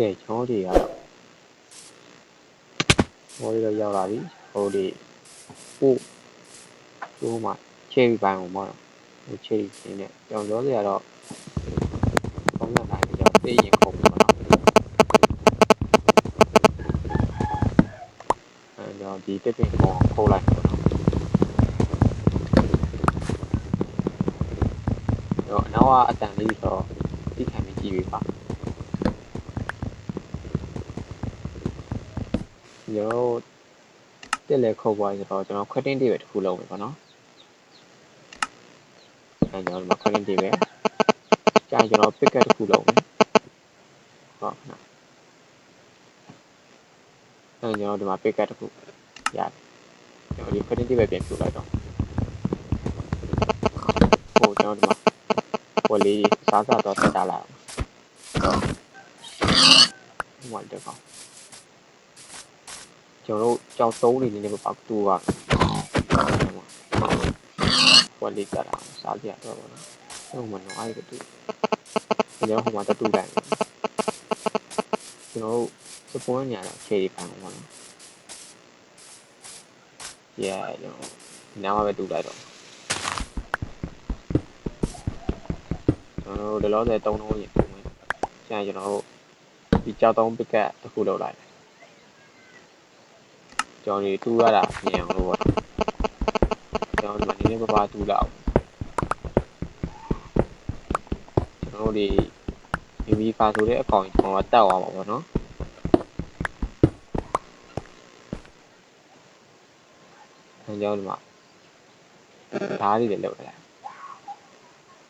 ကဲကျွန်တော်တွေကတော့ဟိုလေးတော့ရောက်လာပြီဟိုလေးဟိုဟိုမှာချေရီပိုင်းကိုမောတော့ဟိုချေရီခင်းနဲ့ကြောင်ကြောစရာတော့ဘုံနဲ့နိုင်ကြတော့သိရင်ခုံပါတော့အဲတော့ဒီတစ်ပင်ကိုခိုးလိုက်ပါတော့တော့နောက်ကအတန်လေးဆိုတော့သိခံပြီးကြည့်ပေးပါ ကျွန်တော်တို့တက်လဲခုတ်သွားပြီဆိုတော့ကျွန်တော်ခွက်တင်းတေးပဲတစ်ခုလုံးပဲပေါ့နော်အဲကျွန်တော်ဒီမှာခွက်တင်းတေးပဲကြာရင်ကျွန်တော် pick up တစ်ခုလုံးပဲဟုတ်နော်အဲကျွန်တော်ဒီမှာ pick up တစ်ခုရတယ်ကျွန်တော်ဒီခွက်တင်းတေးပဲပြန်ပြလိုက်တော့ဟိုကျွန်တော်ဒီမှာဟိုလေးစားစားတော့တက်တာလာဟိုမှာတက်ပါ ကျွန်တော်တို့ကြောက်သုံးနေနေပဲပါတူပါဟိုလေးကြတာစားကြတော့ပါနော်ဟိုမှာတော့အဲ့ဒါတူကျွန်တော်ဟိုမှာတူတိုင်းကျွန်တော်တို့စပွန်းညာတော့ခြေပန်းပါနော် yeah ကျွန်တော်နားမှာပဲတူလိုက်တော့ကျွန်တော်တို့လောလောဆယ်3လုံးရင်ပုံမယ်ကျန်ကျွန်တော်တို့ဒီကြောက်သုံးပစ်ကတ်တစ်ခုလောက်လိုက် Johnny Turada nhàn rồi. John mà đi đến ba tu đạo. Nó đi. Thì vi pha số đấy còn còn bắt đầu à bọn nó. Thằng John mà thả đi để lượt lại.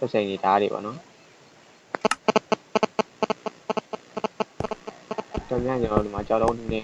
Có xe gì thả đi bọn nó. Cho nhá giờ mà cho đâu nè.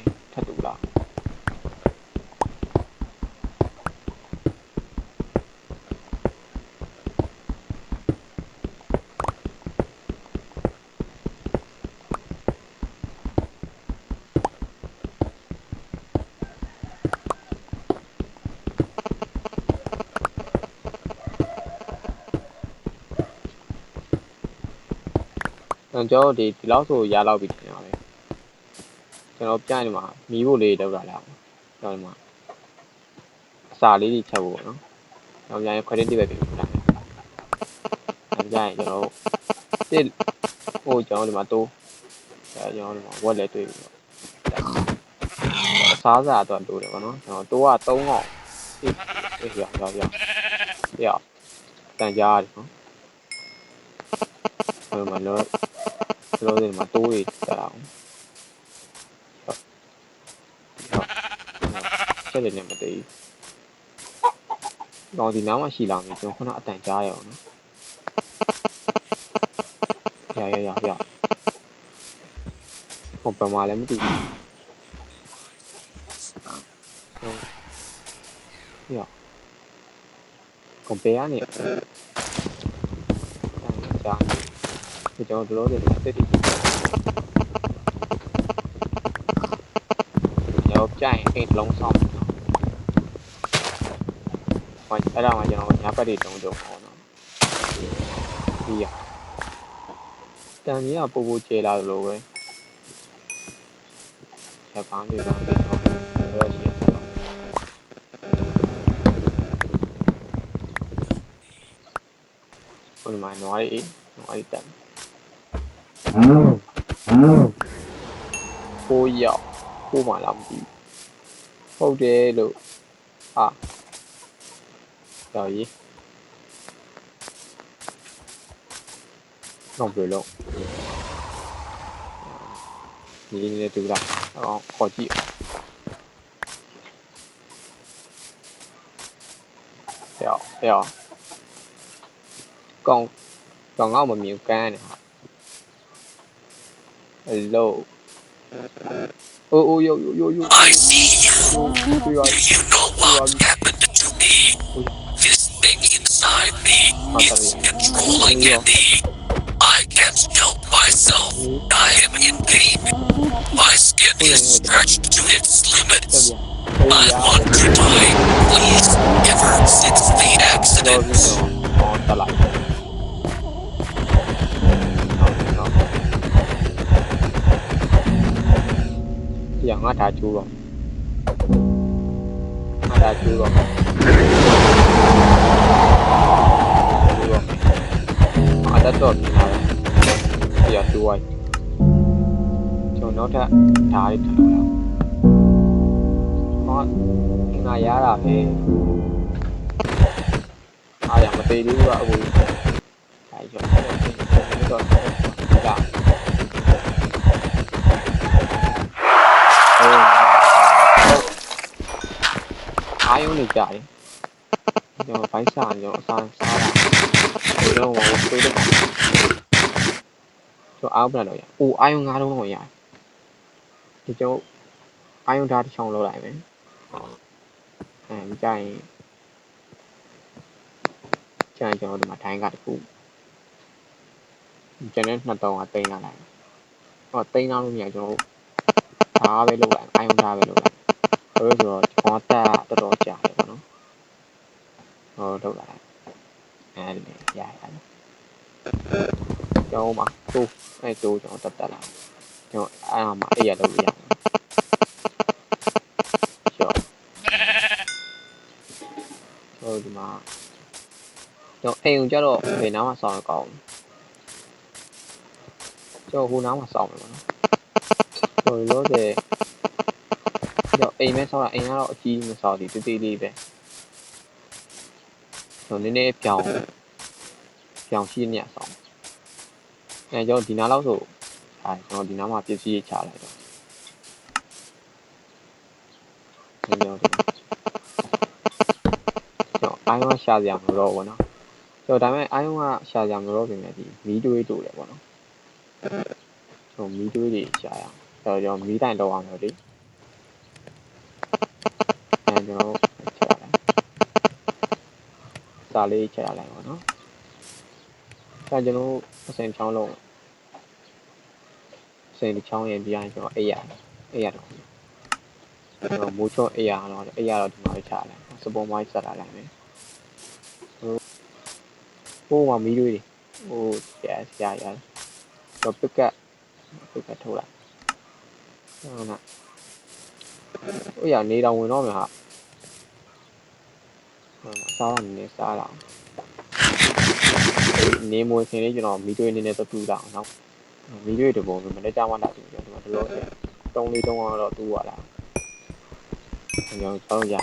ကျွန်တော်တို့ဒီဒီလောက်ဆိုရလောက်ပြီထင်တာပဲကျွန်တော်ပြနေမှာမီးဖို့လေးလောက်တာလားကျွန်တော်ဒီမှာအစာလေးတွေချက်ဖို့ပေါ့နော်ကျွန်တော်ပြန်ရင် credit တွေပဲပြင်ပြတာအဲကြရင်ကျွန်တော်တို့တစ်ဟိုကျွန်တော်ဒီမှာတိုးအဲကျွန်တော်ဒီမှာဝက်လည်းတွေ့ပြီပေါ့အစားစားတော့တိုးတယ်ပေါ့နော်ကျွန်တော်တိုးက3កောင်အေးအေးရောက်ရောက်ရောက်ရောက်တန်ကြားရတယ်နော်ဟိုမှာလော Rồi mà tôi tạo Chắc là nhà mà tí Còn thì nào mà xì làm thì chúng không nạ tàn trai rồi. Dạ dạ dạ dạ. Một bà mà lại mới tìm Dạ. Còn bé này. င်နော်ရရရရဟိုပမာလည်းမသိဘူးဟုတ်ရကွန်ပီယာနေကြားဒီကျွန်တော်တို့တို့တက်တည်ရောက်ကြရင်အိတ်လုံးဆောင်နော်။ဟိုအဲ့ဒါမှကျွန်တော်ညဘက်တွေတုံးတုံပေါ့နော်။ဒီရတန်ကြီးကပို့ပို့ကျေလာလို့ပဲ။ချက်ပန်းလေးတော့တော့ရရှိရတော့ဘယ်မှာနွားရီနွားရီတန် cô dọc cô mà làm gì cô chê được à trời gì không được luôn nhìn từ đặt khó chịu hiểu hiểu còn còn có một miệng ca nữa. Hello. Oh, oh, yo, yo, yo, yo. I see you. Yo, do you, do you know what happened to me? This thing inside me is controlling me. I can't help myself. I am in pain. My skin is stretched to its limits. I want to die. Please, ever since the accident. jangan ada juga đã juga ada tuh ya tuai cho nó đã đại thảo lắm nó ngày giá là thế. Ai làm mà tí đi vợ vui tại cho nó. Rồi အာယုံနေကြတယ်ကျွန်တော်ဘိုက်စားကျွန်တော်အစားစားတာဒီတော့ဟိုတွေးတော့ကျွန်တော်အောက်ပြန်တော့ရအိုအာယုံငါးလုံးတော့ရတယ်ဒီကျွန်တော်အာယုံဓာတ်တစ်ချောင်းလောက်လိုက်မယ်အဲဒီကြရင်ကျန်ကျွန်တော်ဒီမှာထိုင်းကတခုကျန်တဲ့နှစ်တောင်ကတိန်းလာလိုက်ဟောတိန်းလာလို့မရကျွန်တော်ဒါပဲလောက်လိုက်အာယုံဓာတ်ပဲလောက်လိုက်ဆိုတော့ကျွန်တော်တက် Toro chạy của nó ờ đâu lại, à này dài lắm. Cho mặt tu hay tu cho tập đã làm cho à mà bây giờ đâu vậy, giờ? Cho thôi mà. Cho em cho đồ thì nó mà sòn còn. Cho hu nó mà sòn rồi အိမ်မဲစောင်းတာအိမ်ကတော့အကြီးမစောင်းသေးသေးသေးလေးပဲကျွန်တော်နည်းနည်းပြောင်းပြောင်းရှိနေရစောင်းအဲကျွန်တော်ဒီနားလောက်ဆိုအဲကျွန်တော်ဒီနားမှာပစ္စည်းချလိုက်တော့ကျွန်တော်ဒီကျွန်တော်အိုင်းဝရှာစရာမလိုတော့ဘူးနော်ကျွန်တော်ဒါပေမဲ့အိုင်းဝရှာစရာမလိုတော့ပြင်မဲ့ဒီမီးတွေးတူတယ်ပေါ့နော်ကျွန်တော်မီးတွေးတွေရှာရအောင်ကျွန်တော်ကျွန်တော်မီးတိုင်တော့အောင်လို့လေ အဲကျွန်တော်ချက်ရလိုက်စာလေးချက်ရလိုက်ပါနော်အဲကျွန်တော်အစင်ချောင်းလုံးအစင်ချောင်းရင်ပြရင်ကျွန်တော်အိပ်ရအိပ်ရတော့ကျွန်တော်မိုးချောအိပ်ရတော့အိပ်ရတော့ဒီမှာချလိုက်စပုံမိုင်းဆက်လာလိုက်မယ်ဟိုမှာမီးတွေဟို yes ရရတော့ပက်ကပက်ကထုတ်လိုက်ဟုတ်လား ဟိုရနေတော်ဝင်တော့မှာဟာစားရနေစားလာနေမွေခင်လေးကျွန်တော်မီးတွေနေနဲ့တူတာအောင်နော်မီးတွေတပုံမနေ့ကမှလာပြီကျွန်တော်ဒီလိုတုံးလေးတုံးတော့တူရလာကျွန်တော်ကျွန်တော်ရ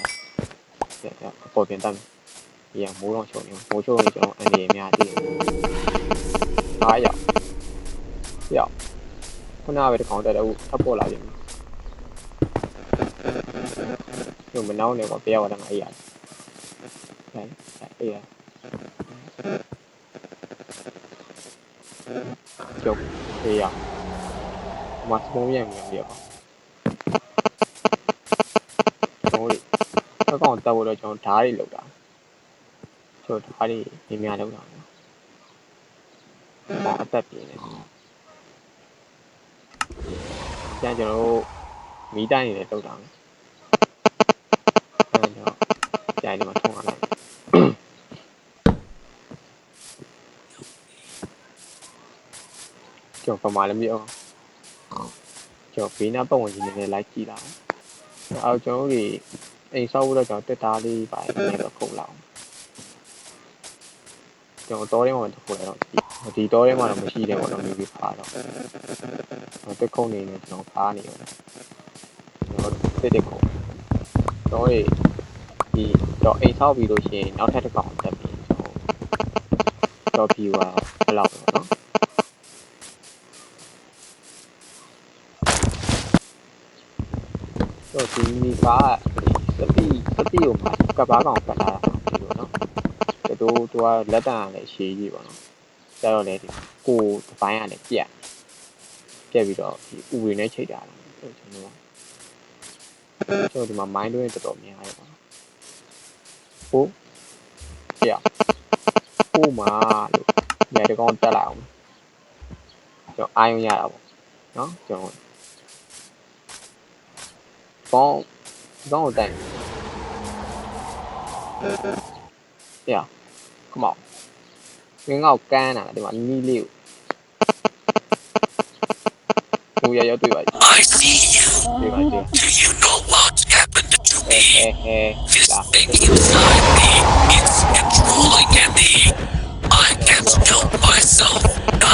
အပေါ်ပြန်တက်ရမိုးတော့ချုံနေမိုးချုံနေကျွန်တော်အနေအများကြီးအားရောက်ရောက်ခုနကပဲတကောင်တက်တော့ထပ်ပေါ်လာပြီ ကျွန်တော်မနောက်နေတော့ပြရတော့ငါအေးရတယ်ဟဲ့အေးရကျုပ်အေးရမတ်ပုံရမြန်ပြပါကျွန်တော်အကောင်တက်ဖို့တော့ကျွန်တော်ဓာတ်တွေလောက်တာကျွန်တော်ဓာတ်တွေများများလောက်တာဒါအသက်ပြင်းနေပြန်ကျွန်တော်တို့မီးတိုင်းနေလည်းတုတ်တာမယ်အဲတော့ကြိုင်နေမှာထုံးရလိုက် ကျွန်တော်ပမာလည်းမပြောကျွန်တော်ဘေးနားပတ်ဝန်းကျင်နေနဲ့လိုက်ကြည့်လာအော်ကျွန်တော်တို့အိမ်ဆောက်ဖို့တော့ကျွန်တော်တက်တာလေးပါနေတော့ခုတ်လောက်ကျွန်တော်တောထဲမှာတစ်ခုလည်းတော့ဒီတောထဲမှာတော့မရှိတယ်ပေါ့နော်မိပြီးဖားတော့တက်ခုံနေနေကျွန်တော်ဖားနေရတယ်ကျွန်တော်တက်တက်ခုံတော့ဒီတော့အိမ်ဆောက်ပြီးလို့ရှိရင်နောက်ထပ်တစ်ကောင်တက်ပြီးကျွန်တော်တော့ဖြူပါဘယ်လောက်ပေါ့နော်တော့ ဒီမီကားစတိစတိကိုမှကပ်ပါကောင်ပတ်လာတာဒီလိုနော်တို့တို့ကလက်တံကလည်းရှည်ကြီးပေါ့နော်ကျတော့လေဒီကိုဒီပိုင်းကလည်းပြက်ပြက်ပြီးတော့ဒီဥဝင်နဲ့ချိန်တာလားကျွန်တော်ကျွန်တော်ဒီမှာ mind တွင်းတော်တော်များရတယ်ပေါ့ဟုတ်ပြက်ဟိုမှာလို့ညတကောင်တက်လာအောင်ကျွန်တော်အာရုံရတာပေါ့နော်ကျွန်တော်ကောင်း Don't think. Yeah. Come on. Nguyễn Ngọc Ca nè, để mà nghi liệu. Ngu giờ giờ tụi vậy. I see you. Tụi vậy chưa? Do you know what's happened to me? Ê, ê, ê. This dạ. Đã. thing inside me, it's controlling me. I can't help myself.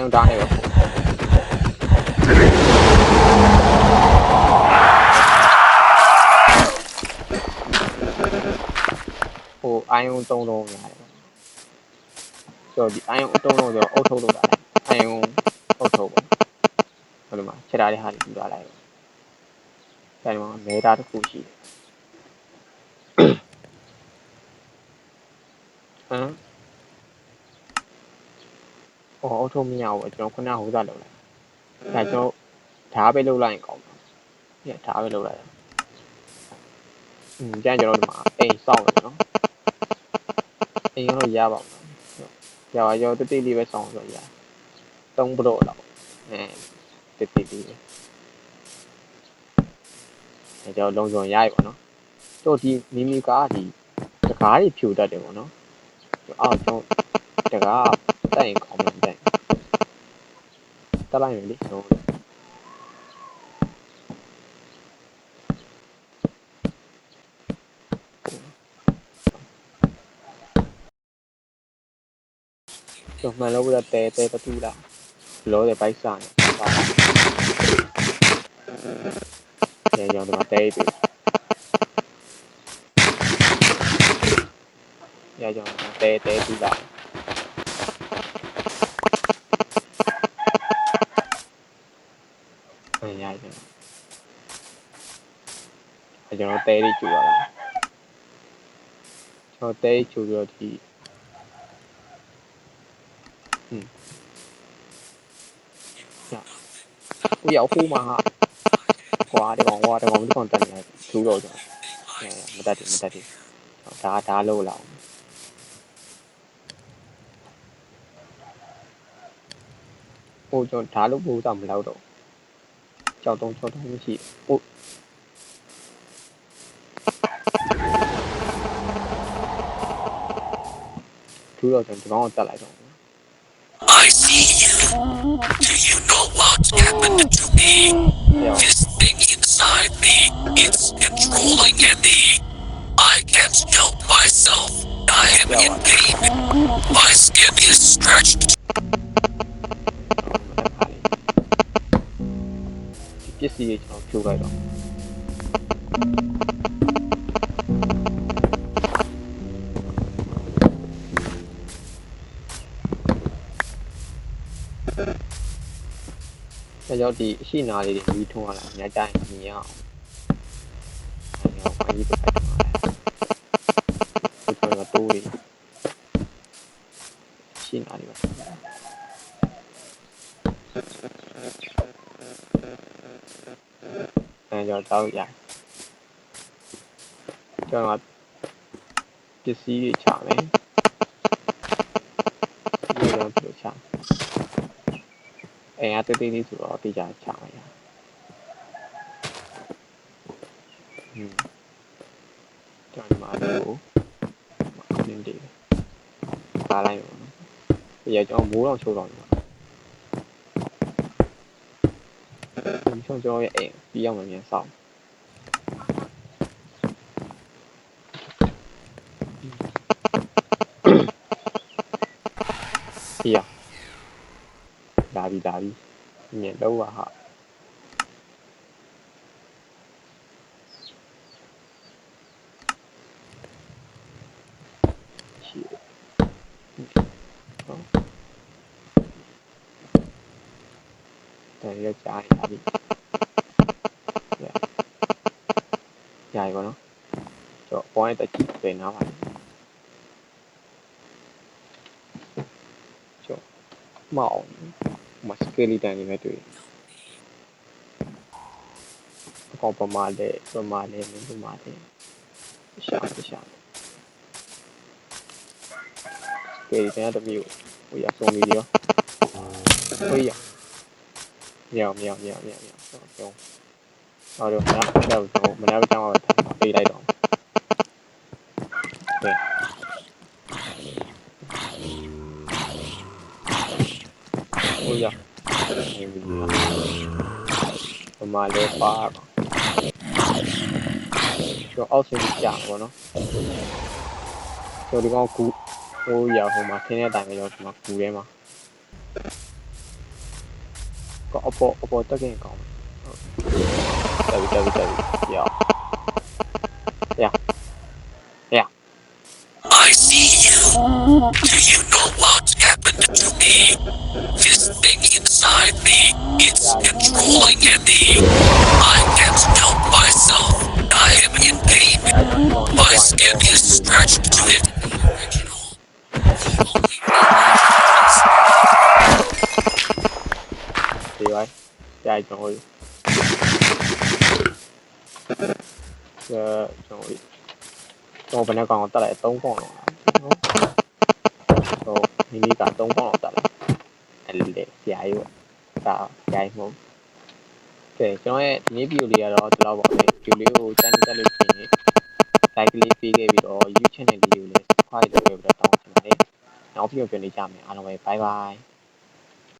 ဖိုင်တားနေပဲဟိုအိုင်ယုံ3လုံးရတယ်ဆိုတော့ဒီအိုင်ယုံ3လုံးဆိုတော့အုတ်ထုတ်လို့တာလေအိုင်ယုံအုတ်ထုတ်ပေါ့ဟိုဒီမှာခြေထားတဲ့ဟာတွေပြထားလိုက်တယ်ဒါဒီမှာနေတာတစ်ခုရှိတယ်ဟမ် ဟောအုတ်ထုတ်မရဘူးကျွန်တော်ခုနကဟိုစားလုပ်လိုက်ဒါကျွန်တော်ဓာတ်ပဲလုပ်လိုက်ရင်ကောင်းမှာညဓာတ်ပဲလုပ်လိုက်อืมကြမ်းကျွန်တော်ဒီမှာအိမ်စောင့်တယ်နော်အိမ်ကတော့ရပါမှာရပါရောတတိလေးပဲစောင့်ဆိုရ3ဘလော့လောက်အဲတတိလေးပဲအဲကျွန်တော်လုံစုံရရပါနော်တို့ဒီမိမိကားဒီတကားတွေဖြူတတ်တယ်ပေါ့နော်အော်ကျွန်တော်တကားတက်ရင်ကောင်းမှတက်တက်လိုက်မယ် Tara yönelik ne oldu? Los malos de te te tatula. Lo de paisano. Ya yo no te te. Ya yo no te te tatula. ကျွန်တော်တဲလေးကျူရတာကျွန်တော်တဲကျူပြီးတော့ဒီကိုရောက်ခိုးမှာဟာကွာဒီကောင်ကွာဒီကောင်ဒီကောင်တက်နေတယ်ထူးတော့ကျွန်တော်အဲမတက်တယ်မတက်တယ်ဒါဒါလို့လာဟိုကျွန်တော်ဒါလို့ပို့တာမလောက်တော့ကြောက်တုံးချောတုံးမရှိဟို I see you. Do you know what happened to me? This thing inside me, it's controlling me. I can't help myself. I am in pain. My skin is stretched. 这是一场修改的。 က်တော့ဒါကြောင့်ဒီအရှိနာလေးတွေပြီးထုံးရတာအများကြီးမြင်ရအောင်အဲတော့အကြီးတစ်ခါထုံးရတာဒီကတော့တိုးလေးရှိနာလေးပါအဲကြောင့်တောက်ရကျွန်တော်ပစ္စည်းတွေချမယ်ဒီတော့ပြချ အဲအတေးသေးလေးဆိုတော့တေးကြချမယ်ရဟင်းကျွန်တော်ဒီမှာလို့အင်းဒီပါလိုက်ပါနော်ဒီကကျွန်တော်မိုးတော့ချိုးတော့တယ်ဒီဆုံးကျွန်တော်ရဲ့အိမ်ပြီးအောင်မြန်ဆောင်ပြီးအော dạy nhà đâu và họ. Đây ra chạy dạ. Chạy của nó. Chỗ quay ta chỉ về nó phải Chỗ Màu nữa ရပါနော်ကျွန်တော် point တက်ကြည့်ပြန်နားပါကျွန်တော်မောင်းမစကလီတန်နေမဲ့တွေ့အကောင်ပမာလေပမာလေမင်းပမာလေရှာရှာကဲဒီတမျိုးဟိုရဆုံးဗီဒီယိုဟိုရမြောင်မြောင်မြောင်မြောင်မြောင်တော့တော့တော့မနာတော့မနာတော့မနာတော့ပေးလိုက် မှာလဲပါတော့ကျော်အောက်ဆင်းကြာပါတော့ကျော်ဒီကောင်ကူဟိုရဟိုမှာခင်းတဲ့အတိုင်းပဲရောက်ဒီမှာကူထဲမှာကောအပေါ်အပေါ်တက်ခင်ကောင်းတယ်တက်ပြီတက်ပြီတက်ပြီရောက် I see you. Do you know what happened to me? This thing inside me. It's controlling me. I can't help myself. I am in pain. My skin is stretched to it. Đi vậy, trai rồi. Trời ơi. Tôi bên này còn tại lại tốn con. À. Tôi, mình đi cả tốn con tại lại. တက်လိုက်3ကောင်တော့နော်ဟိုမိမိက3ကောင်တော့တက်လိုက်အဲ့လေဆရာကြီးပေါ့ဒါဆရာကြီးမဟုတ်ကဲကျွန်တော်ရဲ့ဒီနေ့ဗီဒီယိုလေးကတော့ဒီလောက်ပါပဲဗီဒီယိုလေးကိုတန်းတက်လို့ရှိရင် like လေးပေးခဲ့ပြီးတော့ YouTube channel လေးကိုလည်း subscribe လုပ်ခဲ့ပြီးတော့တောင်းချင်ပါတယ်နောက်ပြီးတော့ပြန်နေကြမယ်အားလုံးပဲ bye bye